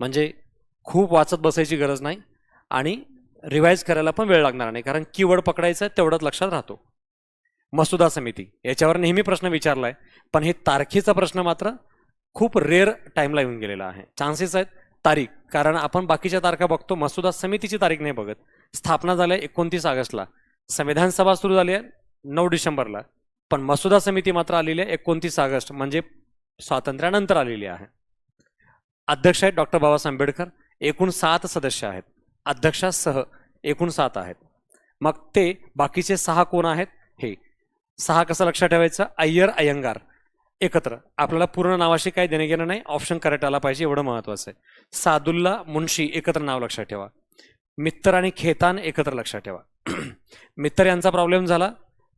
म्हणजे खूप वाचत बसायची गरज नाही आणि रिवाईज करायला पण वेळ लागणार नाही. कारण कीवर्ड पकडायचं आहे तेवढंच लक्षात राहतो. मसुदा समिती. याच्यावर नेहमी प्रश्न विचारला आहे पण हे तारखेचा प्रश्न मात्र खूप रेअर टाईमला येऊन गेलेला आहे. चान्सेस आहेत तारीख. कारण आपण बाकीच्या तारखा बघतो मसुदा समितीची तारीख नाही बघत. स्थापना झाल्या एकोणतीस ऑगस्टला. संविधान सभा सुरू झाली आहे नऊ डिसेंबरला. पण मसुदा समिती मात्र आलेली आहे एकोणतीस ऑगस्ट. म्हणजे स्वातंत्र्यानंतर आलेली आहे. अध्यक्ष आहेत डॉक्टर बाबासाहेब आंबेडकर एकूण सात सदस्य आहेत. अध्यक्षासह एकूण सात आहेत. मग ते बाकीचे सहा कोण आहेत? हे. सहा कसं लक्षात ठेवायचं? अय्यर अयंगार. एकत्र. आपल्याला पूर्ण नावाशी काही देणे घेणं नाही. ऑप्शन करेक्ट आला पाहिजे एवढं महत्वाचं आहे. सादुल्ला मुन्शी एकत्र नाव लक्षात ठेवा. मित्तर आणि खेतान एकत्र लक्षात ठेवा. मित्तर यांचा प्रॉब्लेम झाला.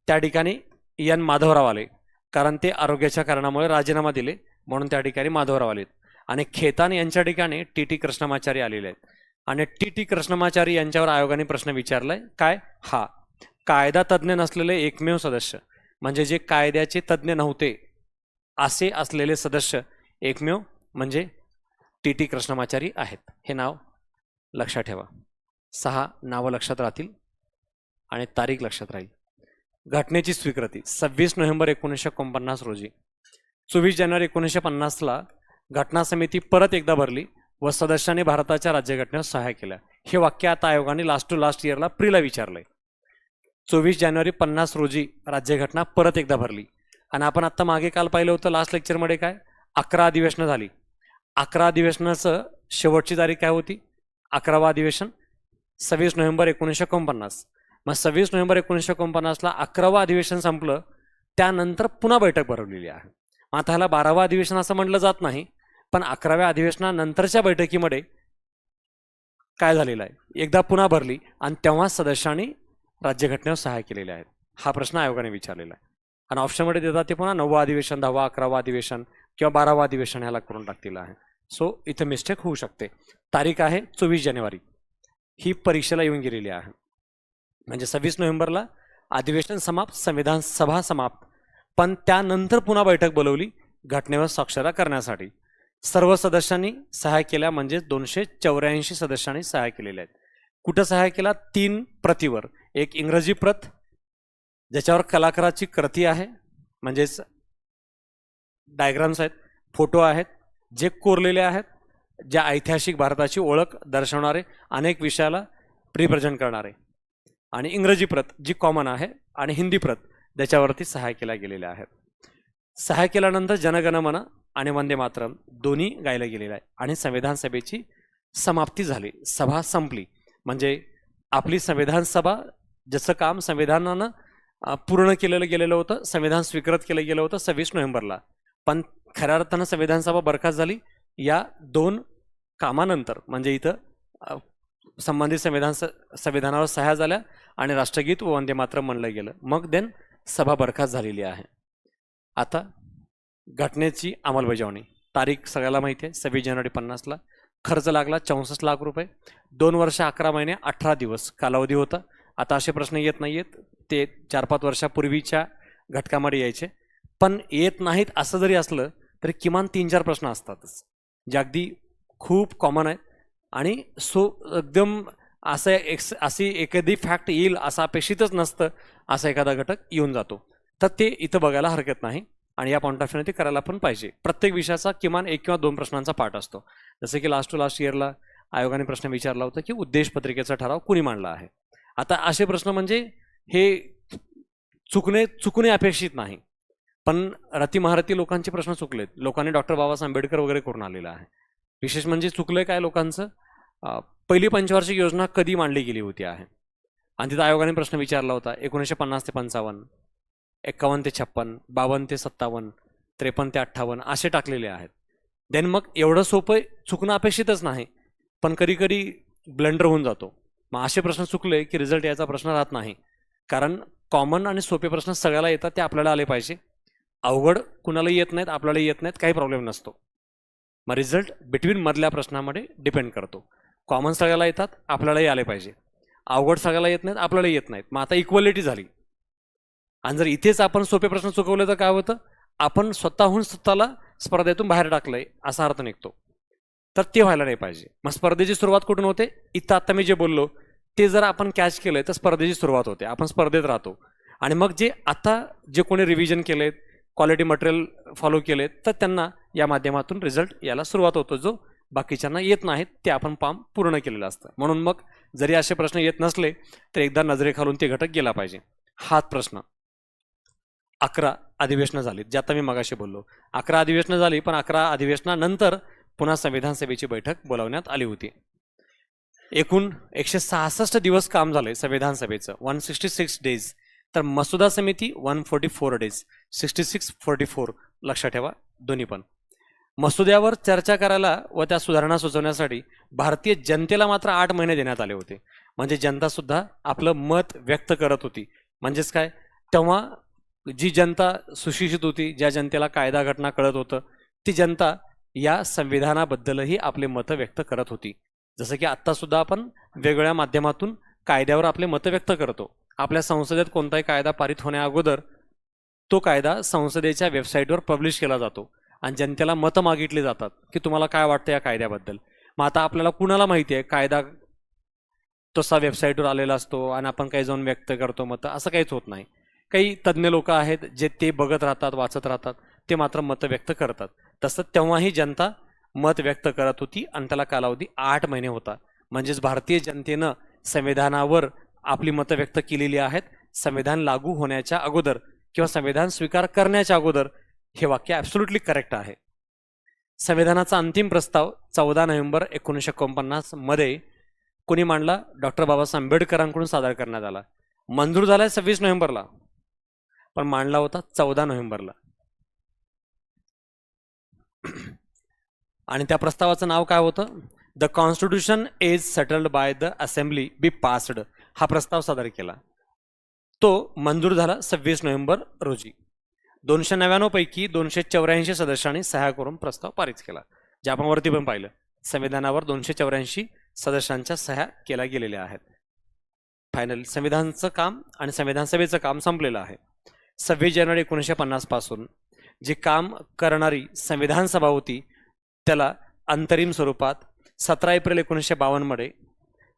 त्या ठिकाणी एन माधवराव आले. कारण ते आरोग्याच्या कारणामुळे राजीनामा दिले. म्हणून त्या ठिकाणी माधवराव आलेत. आणि खेतान यांच्या ठिकाणी टी टी कृष्णमाचारी आलेले आहेत. आणि टी टी कृष्णमाचारी यांच्यावर आयोगाने प्रश्न विचारलाय काय? हा. कायदा तज्ज्ञ नसलेले एकमेव सदस्य म्हणजे जे कायद्याचे तज्ज्ञ नव्हते असे असलेले सदस्य एकमेव म्हणजे टी टी कृष्णमाचारी आहेत. हे नाव लक्षात ठेवा. सहा नावं लक्षात राहतील आणि तारीख लक्षात राहील. घटनेची स्वीकृती सव्वीस नोव्हेंबर एकोणीसशे एकोणपन्नास रोजी. चोवीस जानेवारी एकोणीसशे पन्नासला घटना समिती परत एकदा भरली व सदस्यांनी भारताच्या राज्यघटनेवर सहाय्य केल्या. हे वाक्य आता आयोगाने लास्ट टू लास्ट इयरला प्रीला विचारलंय. चोवीस जानेवारी पन्नास रोजी राज्यघटना परत एकदा भरली. आणि आपण आत्ता मागे काल पाहिलं होतं लास्ट लेक्चरमध्ये काय? अकरा अधिवेशनं झाली. अकरा अधिवेशनाचं शेवटची तारीख काय होती? अकरावा अधिवेशन सव्वीस नोव्हेंबर एकोणीसशे एकोणपन्नास. मग सव्वीस नोव्हेंबर एकोणीसशे एकोणपन्नासला अकरावं अधिवेशन संपलं त्यानंतर पुन्हा बैठक भरवलेली आहे. मग आता ह्याला बारावं अधिवेशन असं म्हटलं जात नाही पण अकराव्या अधिवेशनानंतरच्या बैठकीमध्ये काय झालेलं आहे? एकदा पुन्हा भरली आणि तेव्हा सदस्यांनी राज्यघटनेवर सहाय्य केलेले आहेत. हा प्रश्न आयोगाने विचारलेला आहे. आणि ऑप्शनमध्ये देतात ते पुन्हा नववं अधिवेशन दहावा अकरावं अधिवेशन किंवा बारावं अधिवेशन ह्याला करून टाकलेलं आहे. सो इथं मिस्टेक होऊ शकते. तारीख आहे चोवीस जानेवारी. ही परीक्षेला येऊन गेलेली आहे. म्हणजे सव्वीस नोव्हेंबरला अधिवेशन समाप्त संविधान सभा समाप्त. पण त्यानंतर पुन्हा बैठक बोलवली घटनेवर स्वाक्षरा करण्यासाठी. सर्व सदस्यांनी सहाय्य केल्या म्हणजे दोनशे चौऱ्याऐंशी सदस्यांनी सहाय्य केलेले आहेत. कुठं सहाय्य केला? तीन प्रतीवर. एक इंग्रजी प्रत ज्याच्यावर कलाकाराची कृती आहे म्हणजेच डायग्राम्स आहेत फोटो आहेत जे कोरलेले आहेत ज्या ऐतिहासिक भारताची ओळख दर्शवणारे अनेक विषयाला रिप्रेझेंट करणारे. आणि इंग्रजी प्रत जी कॉमन आहे आणि हिंदी प्रत ज्याच्यावरती सहाय्य केल्या गेलेल्या आहेत. सहाय्य केल्यानंतर जनगणमन आणि वंदे मातरम दोन्ही गायलं गेलेलं आहे. आणि संविधान सभेची समाप्ती झाली. सभा संपली. म्हणजे आपली संविधान सभा जसं काम संविधानानं पूर्ण केलेलं गेलेलं होतं संविधान स्वीकृत केलं गेलं होतं सव्वीस नोव्हेंबरला. पण खऱ्या अर्थानं संविधान सभा बरखास्त झाली या दोन कामानंतर. म्हणजे इथं संबंधित संविधान स संविधानावर सह्या झाल्या आणि राष्ट्रगीत व वंदे मातरम म्हणलं गेलं. मग देन सभा बरखास्त झालेली आहे. आता घटनेची अंमलबजावणी. तारीख सगळ्याला माहिती आहे सव्वीस जानेवारी पन्नासला. खर्च लागला चौसष्ट लाख रुपये. दोन वर्ष अकरा महिने अठरा दिवस कालावधी होता. आता असे प्रश्न येत नाही आहेत ते चार पाच वर्षापूर्वीच्या घटकामध्ये यायचे. पण येत नाहीत असं जरी असलं तरी किमान तीन चार प्रश्न असतातच. जे अगदी खूप कॉमन आहे आणि सो एकदम असं एक्स अशी एखादी फॅक्ट येईल असं अपेक्षितच नसतं असा एखादा घटक येऊन जातो. तर ते इथं बघायला हरकत नाही. आणि या पॉईंट ऑफ व्ह्यूने ते करायला पण पाहिजे. प्रत्येक विषयाचा किमान एक किंवा दोन प्रश्नांचा पाठ असतो. जसं की लास्ट टू लास्ट इयरला आयोगाने प्रश्न विचारला होता की उद्देश पत्रिकेचा ठराव कुणी मांडला आहे? आता असे प्रश्न म्हणजे हे चुकणे चुकणे अपेक्षित नाही. पण रती महारती लोकांचे प्रश्न चुकलेत. लोकांनी डॉक्टर बाबासाहेब आंबेडकर वगैरे करून आलेला आहे. विशेष म्हणजे चुकलंय काय लोकांचं? पहिली पंचवार्षिक योजना कधी मांडली गेली होती आहे? आणि तिथं आयोगाने प्रश्न विचारला होता एकोणीसशे पन्नास ते पंचावन्न. एक्कावन्न ते छप्पन बावन्न ते सत्तावन्न त्रेपन्न ते अठ्ठावन्न असे टाकलेले आहेत. देन मग एवढं सोपं चुकणं अपेक्षितच नाही पण कधी कधी ब्लंडर होऊन जातो. मग असे प्रश्न चुकले की रिझल्ट याचा प्रश्न राहत नाही. कारण कॉमन आणि सोपे प्रश्न सगळ्याला येतात ते आपल्याला आले पाहिजे. अवघड कुणालाही येत नाहीत आपल्याला येत नाहीत काही प्रॉब्लेम नसतो. मग रिझल्ट बिटवीन मधल्या प्रश्नामध्ये डिपेंड करतो. कॉमन सगळ्याला येतात आपल्यालाही आले पाहिजे. अवघड सगळ्याला येत नाहीत आपल्याला येत नाहीत. मग आता इक्वलिटी झाली. आणि जर इथेच आपण सोपे प्रश्न चुकवले तर काय होतं? आपण स्वतःहून स्वतःला स्पर्धेतून बाहेर टाकलंय असा अर्थ निघतो. तर ते व्हायला नाही पाहिजे. मग स्पर्धेची सुरुवात कुठून होते? इथं आता मी जे बोललो ते जर आपण कॅच केलंय तर स्पर्धेची सुरुवात होते. आपण स्पर्धेत राहतो. आणि मग जे आता जे कोणी रिव्हिजन केलेत क्वालिटी मटेरियल फॉलो केलेत तर त्यांना या माध्यमातून रिझल्ट यायला सुरुवात होतो. जो बाकीच्यांना येत नाहीत ते आपण पाम पूर्ण केलेलं असतं. म्हणून मग जरी असे प्रश्न येत नसले तर एकदा नजरेखालून ते घटक गेला पाहिजे. हाच प्रश्न. अकरा अधिवेशनं झालीत जे आता मी मगाशी बोललो. अकरा अधिवेशनं झाली पण अकरा अधिवेशनानंतर पुन्हा संविधान सभेची बैठक बोलावण्यात आली होती. एकूण एकशे सहासष्ट दिवस काम झाले संविधान सभेचं. One sixty six days. तर मसुदा समिती one forty four days. Sixty six forty four. लक्षात ठेवा दोन्ही पण. मसुद्यावर चर्चा करायला व त्या सुधारणा सुचवण्यासाठी भारतीय जनतेला मात्र आठ महिने देण्यात आले होते. म्हणजे जनतासुद्धा आपलं मत व्यक्त करत होती. म्हणजेच काय? तेव्हा जी जनता सुशिक्षित होती ज्या जनतेला कायदा घटना कळत होतं ती जनता या संविधानाबद्दलही आपले मतं व्यक्त करत होती. जसं की आत्तासुद्धा आपण वेगवेगळ्या माध्यमातून कायद्यावर आपले मतं व्यक्त करतो. आपल्या संसदेत कोणताही कायदा पारित होण्याअगोदर तो कायदा संसदेच्या वेबसाईटवर पब्लिश केला जातो आणि जनतेला मतं मागितली जातात की तुम्हाला काय वाटतं या कायद्याबद्दल. मग आता आपल्याला कुणाला माहिती आहे? कायदा तसा वेबसाईटवर आलेला असतो आणि आपण काही जाऊन व्यक्त करतो मतं असं काहीच होत नाही. काही तज्ज्ञ लोक आहेत जे ते बघत राहतात वाचत राहतात ते मात्र मतं व्यक्त करतात. तसं तेव्हाही जनता मत व्यक्त करत होती. आणि त्याला कालावधी आठ महिने होता. म्हणजेच भारतीय जनतेनं संविधानावर आपली मतं व्यक्त केलेली आहेत. संविधान लागू होण्याच्या अगोदर किंवा संविधान स्वीकार करण्याच्या अगोदर हे वाक्य ॲब्सोल्युटली करेक्ट आहे. संविधानाचा अंतिम प्रस्ताव चौदा नोव्हेंबर एकोणीसशे एकोणपन्नासमध्ये कुणी कोणी मांडला? डॉक्टर बाबासाहेब आंबेडकरांकडून सादर करण्यात आला. मंजूर झालाय सव्वीस नोव्हेंबरला. पण मांडला होता चौदा नोव्हेंबरला. आणि त्या प्रस्तावाचं नाव काय होतं? The constitution is settled by the assembly be passed हा प्रस्ताव सादर केला. तो मंजूर झाला सव्वीस नोव्हेंबर रोजी. दोनशे नव्याण्णव पैकी दोनशे चौऱ्याऐंशी सदस्यांनी सह्या करून प्रस्ताव पारित केला. जे आपण वरती पण पाहिलं संविधानावर दोनशे चौऱ्याऐंशी सदस्यांच्या सह्या केल्या गेलेल्या आहेत. फायनल संविधानचं काम आणि संविधान सभेचं काम संपलेलं आहे. सव्वीस जानेवारी एकोणीसशे पन्नासपासून जी जे काम करणारी संविधान सभा होती त्याला अंतरिम स्वरूपात सतरा एप्रिल एकोणीसशे बावन्नमध्ये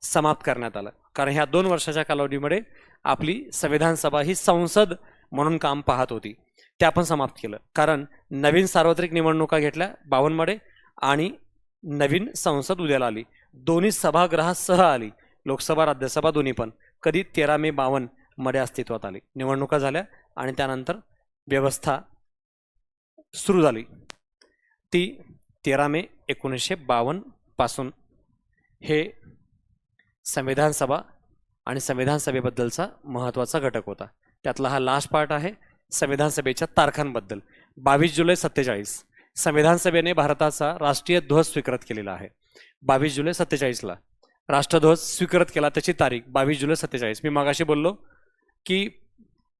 समाप्त करण्यात आलं. कारण ह्या दोन वर्षाच्या कालावधीमध्ये आपली संविधान सभा ही संसद म्हणून काम पाहत होती. ते आपण समाप्त केलं. कारण नवीन सार्वत्रिक निवडणुका घेतल्या बावन्नमध्ये आणि नवीन संसद उद्याला आली. दोन्ही सभागृहासह आली. लोकसभा राज्यसभा दोन्ही पण. कधी तेरा मे बावन्नमध्ये अस्तित्वात आली. निवडणुका झाल्या. आणि त्यानंतर व्यवस्था सुरू झाली. ती तेरा मे एकोणीसशे बावन्नपासून हे संविधान सभा आणि संविधान सभेबद्दलचा महत्त्वाचा घटक होता. त्यातला हा लास्ट पार्ट आहे संविधान सभेच्या तारखांबद्दल. बावीस जुलै सत्तेचाळीस संविधान सभेने भारताचा राष्ट्रीय ध्वज स्वीकृत केलेला आहे. बावीस जुलै सत्तेचाळीसला राष्ट्रध्वज स्वीकृत केला त्याची तारीख बावीस जुलै सत्तेचाळीस. मी मागाशी बोललो की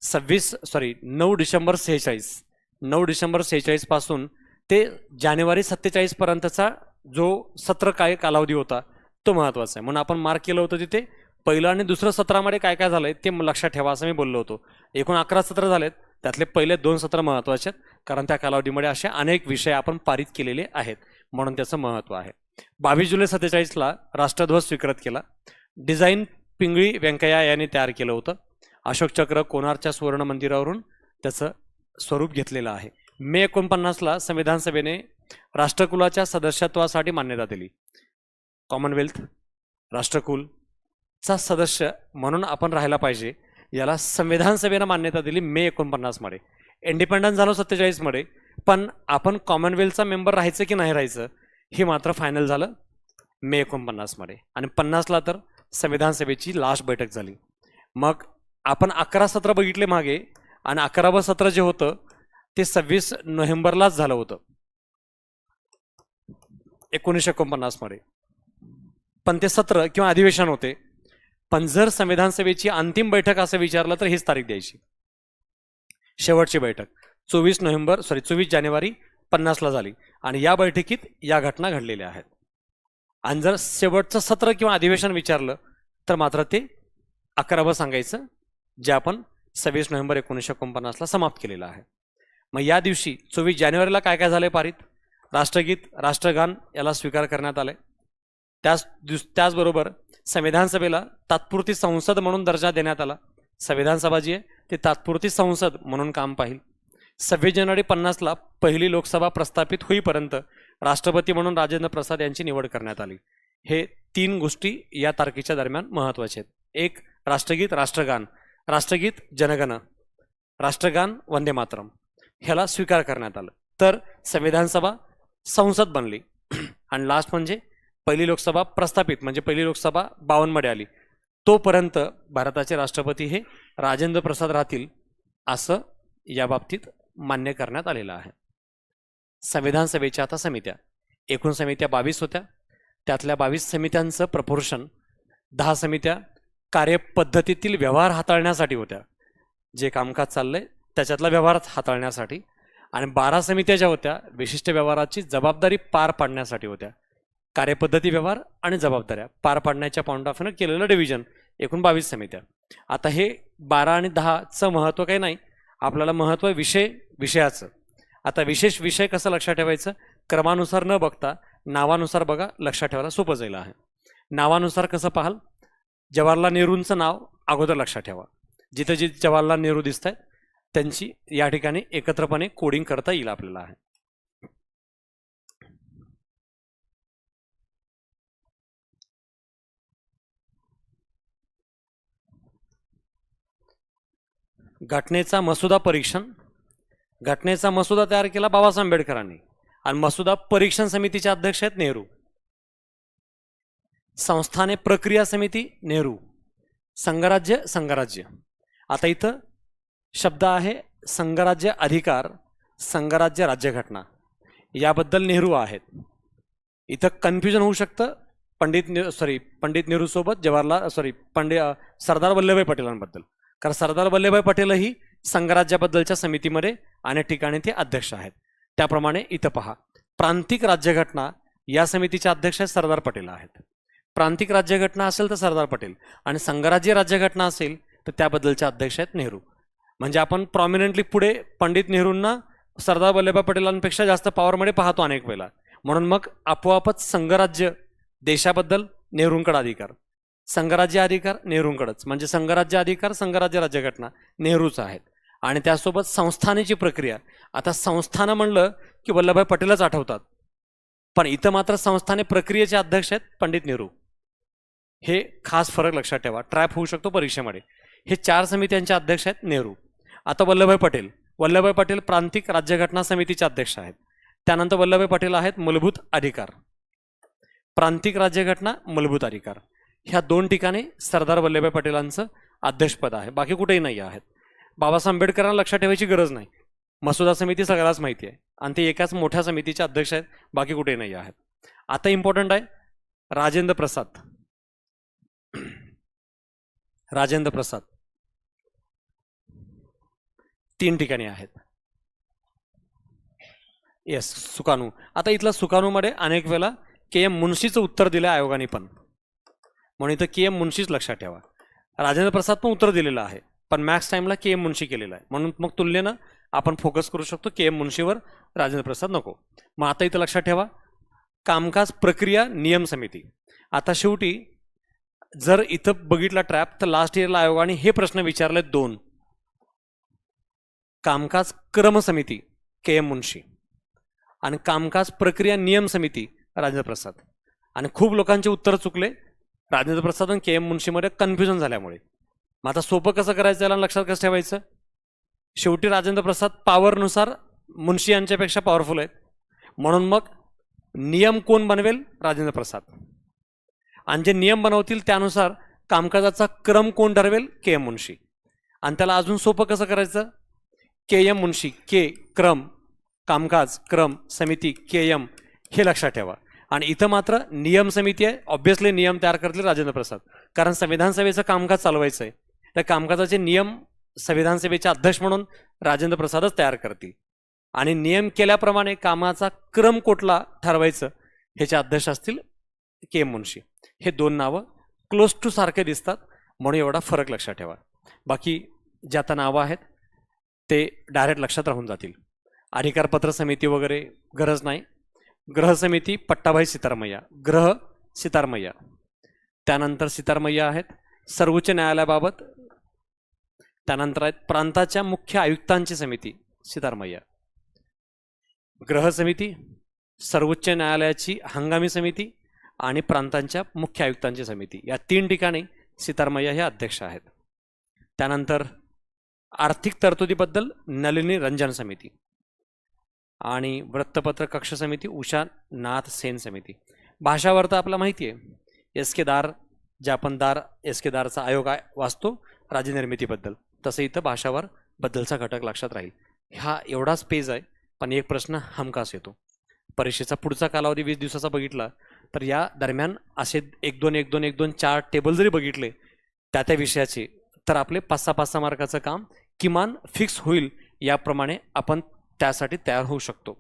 सव्वीस सॉरी नऊ डिसेंबर सेहेचाळीस. नऊ डिसेंबर सेहेचाळीसपासून ते जानेवारी सत्तेचाळीस पर्यंतचा जो सत्र काय कालावधी होता तो महत्त्वाचा आहे. म्हणून आपण मार्क केलं होतं तिथे. पहिलं आणि दुसरं सत्रामध्ये काय काय झालंय ते लक्षात ठेवा असं मी बोललो होतो. एकूण अकरा सत्र झालेत. त्यातले पहिले दोन सत्र महत्त्वाचे आहेत कारण त्या कालावधीमध्ये असे अनेक विषय आपण पारित केलेले आहेत म्हणून त्याचं महत्त्व आहे. बावीस जुलै सत्तेचाळीसला राष्ट्रध्वज स्वीकृत केला. डिझाईन पिंगळी व्यंकय्या यांनी तयार केलं होतं. अशोक चक्र कोणारच्या सुवर्ण मंदिरावरून त्याचं स्वरूप घेतलेलं आहे. मे एकोणपन्नासला संविधान सभेने राष्ट्रकुलाच्या सदस्यत्वासाठी मान्यता दिली. कॉमनवेल्थ राष्ट्रकुलचा सदस्य म्हणून आपण राहायला पाहिजे याला संविधान सभेनं मान्यता दिली मे एकोणपन्नासमध्ये इंडिपेंडन्स झालो सत्तेचाळीसमध्ये पण आपण कॉमनवेल्थचा मेंबर राहायचं की नाही राहायचं हे मात्र फायनल झालं मे एकोणपन्नासमध्ये आणि पन्नासला तर संविधान सभेची लास्ट बैठक झाली. मग आपण अकरा सत्र बघितले मागे आणि अकरावं सत्र जे होतं ते सव्वीस नोव्हेंबरलाच झालं होतं. एकोणीसशे एकोणपन्नासमध्ये पण ते सत्र किंवा अधिवेशन होते. पण जर संविधान सभेची अंतिम बैठक असं विचारलं तर हीच तारीख द्यायची. शेवटची बैठक. चोवीस नोव्हेंबर सॉरी चोवीस जानेवारी पन्नासला झाली. आणि या बैठकीत या घटना घडलेल्या आहेत. आणि जर शेवटचं सत्र किंवा अधिवेशन विचारलं तर मात्र ते अकरावं सांगायचं जे आपण सव्वीस नोव्हेंबर एकोणीसशे एकोणपन्नासला समाप्त केलेलं आहे. मग या दिवशी चोवीस जानेवारीला काय काय झालं पारित? राष्ट्रगीत राष्ट्रगान याला स्वीकार करण्यात आले त्याच दिवस त्याचबरोबर संविधान सभेला तात्पुरती संसद म्हणून दर्जा देण्यात आला. संविधान सभा जी आहे ती तात्पुरती संसद म्हणून काम पाहिल. सव्वीस जानेवारी पन्नासला पहिली लोकसभा प्रस्थापित होईपर्यंत राष्ट्रपती म्हणून राजेंद्र प्रसाद यांची निवड करण्यात आली. हे तीन गोष्टी या तारखेच्या दरम्यान महत्त्वाचे आहेत. एक राष्ट्रगीत राष्ट्रगान. राष्ट्रगीत जनगण राष्ट्रगान वंदे मातरम ह्याला स्वीकार करण्यात आलं. तर संविधान सभा संसद बनली. आणि लास्ट म्हणजे पहिली लोकसभा प्रस्थापित म्हणजे पहिली लोकसभा बावनमध्ये आली. तोपर्यंत भारताचे राष्ट्रपती हे राजेंद्र प्रसाद राहतील असं या बाबतीत मान्य करण्यात आलेलं आहे. संविधान सभेच्या आता समित्या एकूण समित्या बावीस होत्या. त्यातल्या बावीस समित्यांचं प्रपोर्शन दहा समित्या कार्यपद्धतीतील व्यवहार हाताळण्यासाठी होत्या. जे कामकाज चाललंय त्याच्यातला व्यवहार हाताळण्यासाठी आणि बारा समित्या ज्या होत्या विशिष्ट व्यवहाराची जबाबदारी पार पाडण्यासाठी होत्या. कार्यपद्धती व्यवहार आणि जबाबदाऱ्या पार पाडण्याच्या पॉईंट ऑफ व्ह्यूनं केलेलं डिव्हिजन एकूण बावीस समित्या. आता हे बारा आणि दहाचं महत्त्व काही नाही. आपल्याला महत्त्व विषय विषयाचं. आता विशेष विषय कसं लक्षात ठेवायचं? क्रमानुसार न बघता नावानुसार बघा लक्षात ठेवायला सोपं जाईल आहे. नावानुसार कसं पाहाल? जवाहरलाल नेहरूंचं नाव अगोदर लक्षात ठेवा. जिथे जी जवाहरलाल नेहरू दिसत आहेत त्यांची या ठिकाणी एकत्रपणे कोडिंग करता येईल आपल्याला आहे. घटनेचा मसुदा परीक्षण. घटनेचा मसुदा तयार केला बाबासाहेब आंबेडकरांनी. आणि मसुदा परीक्षण समितीचे अध्यक्ष आहेत नेहरू. संस्थाने प्रक्रिया समिती नेहरू. संघराज्य संघराज्य. आता इथं शब्द आहे संघराज्य अधिकार संघराज्य राज्यघटना. याबद्दल नेहरू आहेत. इथं कन्फ्युजन होऊ शकतं. पंडित ने सॉरी पंडित नेहरूसोबत जवाहरलाल सॉरी पंडित सरदार वल्लभभाई पटेलांबद्दल. कारण सरदार वल्लभभाई पटेलही संघराज्याबद्दलच्या समितीमध्ये अनेक ठिकाणी ते अध्यक्ष आहेत. त्याप्रमाणे इथं पहा. प्रांतिक राज्यघटना या समितीचे अध्यक्ष आहेत सरदार पटेल आहेत. प्रांतिक राज्यघटना असेल तर सरदार पटेल आणि संघराज्य राज्यघटना असेल तर त्याबद्दलचे अध्यक्ष आहेत नेहरू. म्हणजे आपण प्रॉमिनंटली पुढे पंडित नेहरूंना सरदार वल्लभभाई पटेलांपेक्षा जास्त पॉवरमध्ये पाहतो अनेक वेळेला म्हणून मग आपोआपच संघराज्य देशाबद्दल नेहरूंकडे अधिकार. संघराज्य अधिकार नेहरूंकडंच. म्हणजे संघराज्य अधिकार संघराज्य राज्यघटना नेहरूच आहेत. आणि त्यासोबत संस्थानेची प्रक्रिया. आता संस्थानं म्हणलं की वल्लभभाई पटेलच आठवतात. पण इथं मात्र संस्थाने प्रक्रियेचे अध्यक्ष आहेत पंडित नेहरू. हे खास फरक लक्षात ठेवा. ट्रॅप होऊ शकतो परीक्षेमध्ये. हे चार समित्यांचे अध्यक्ष आहेत नेहरू. आता वल्लभभाई पटेल. वल्लभभाई पटेल प्रांतिक राज्यघटना समितीचे अध्यक्ष आहेत. त्यानंतर वल्लभभाई पटेल आहेत मूलभूत अधिकार. प्रांतिक राज्यघटना मूलभूत अधिकार. ह्या दोन ठिकाणी सरदार वल्लभभाई पटेलांचं अध्यक्षपद आहे. बाकी कुठेही नाही आहेत. बाबासाहेब आंबेडकरांना लक्षात ठेवायची गरज नाही. मसुदा समिती सगळ्याच माहिती आहे. आणि ते एकाच मोठ्या समितीचे अध्यक्ष आहेत बाकी कुठेही नाही आहेत. आता इम्पॉर्टंट आहे राजेंद्र प्रसाद. राजेंद्र प्रसाद. तीन ठिकाणी आहेत. येस सुकाणू. आता इथलं सुकाणूमध्ये अनेक वेळेला के एम मुन्शीचं उत्तर दिलं आयोगाने पण. म्हणून इथं के एम मुन्शीच लक्षात ठेवा. राजेंद्र प्रसाद पण उत्तर दिलेलं आहे पण मॅक्स टाईमला के एम मुन्शी केलेलं आहे. म्हणून मग तुलनेनं आपण फोकस करू शकतो के एम मुन्शीवर राजेंद्र प्रसाद नको. मग आता इथं लक्षात ठेवा कामकाज प्रक्रिया नियम समिती. आता शेवटी जर इथं बघितला ट्रॅप तर लास्ट इयरला आयोगाने हे प्रश्न विचारले दोन. कामकाज क्रम समिती के एम मुन्शी. आणि कामकाज प्रक्रिया नियम समिती राजेंद्र प्रसाद. आणि खूप लोकांचे उत्तर चुकले. राजेंद्र प्रसाद आणि के एम मुन्शीमध्ये कन्फ्युजन झाल्यामुळे. मग आता सोपं कसं करायचं याला लक्षात कसं ठेवायचं? शेवटी राजेंद्र प्रसाद पॉवरनुसार मुन्शी यांच्यापेक्षा पॉवरफुल आहेत. म्हणून मग नियम कोण बनवेल? राजेंद्र प्रसाद. आणि जे नियम बनवतील त्यानुसार कामकाजाचा क्रम कोण ठरवेल? K M Munshi. आणि त्याला अजून सोपं कसं करायचं? के एम मुन्शी के क्रम कामकाज क्रम समिती के एम हे लक्षात ठेवा. आणि इथं मात्र नियम समिती आहे. ऑब्व्हियसली नियम तयार करतील राजेंद्र प्रसाद. कारण संविधान सभेचं कामकाज चालवायचं आहे त्या कामकाजाचे नियम संविधान सभेचे अध्यक्ष म्हणून राजेंद्र प्रसादच तयार करतील. आणि नियम केल्याप्रमाणे कामाचा क्रम कुठला ठरवायचं ह्याचे अध्यक्ष असतील के एम मुन्शी. हे दोन नावं क्लोज टू सारखे दिसतात म्हणून एवढा फरक लक्षात ठेवा. बाकी जे आता नावं आहेत ते डायरेक्ट लक्षात राहून जातील. अधिकारपत्र समिती वगैरे गरज नाही. ग्रह समिती पट्टाभाई सितारमय्या ग्रह सितारमय्या त्यानंतर सितारमय्या आहेत सर्वोच्च न्यायालयाबाबत. त्यानंतर आहेत प्रांताच्या मुख्य आयुक्तांची समिती सीतारमय्या ग्रह समिती सर्वोच्च न्यायालयाची हंगामी समिती आणि प्रांतांच्या मुख्य आयुक्तांची समिती. या तीन ठिकाणी सितारमय्या हे अध्यक्ष आहेत. त्यानंतर आर्थिक तरतुदीबद्दल नलिनी रंजन समिती आणि वृत्तपत्र कक्ष समिती उषा नाथ सेन समिती. भाषावर तर आपला माहिती आहे एस के दार एस के दारचा आयोग आहे वाचतो राज्यनिर्मितीबद्दल. तसं इथं भाषावर बद्दलचा घटक लक्षात राहील. हा एवढाच पेज आहे पण एक प्रश्न हमखास येतो. परीक्षेचा पुढचा कालावधी वीस दिवसाचा बघितला तर या दरम्यान असे एक दोन एक दोन एक दोन चार टेबल जरी बघितले त्या त्या विषयाचे तर आपले पाच सहा पाच सहा मार्काचं काम किमान फिक्स होईल याप्रमाणे आपण त्यासाठी तयार होऊ शकतो.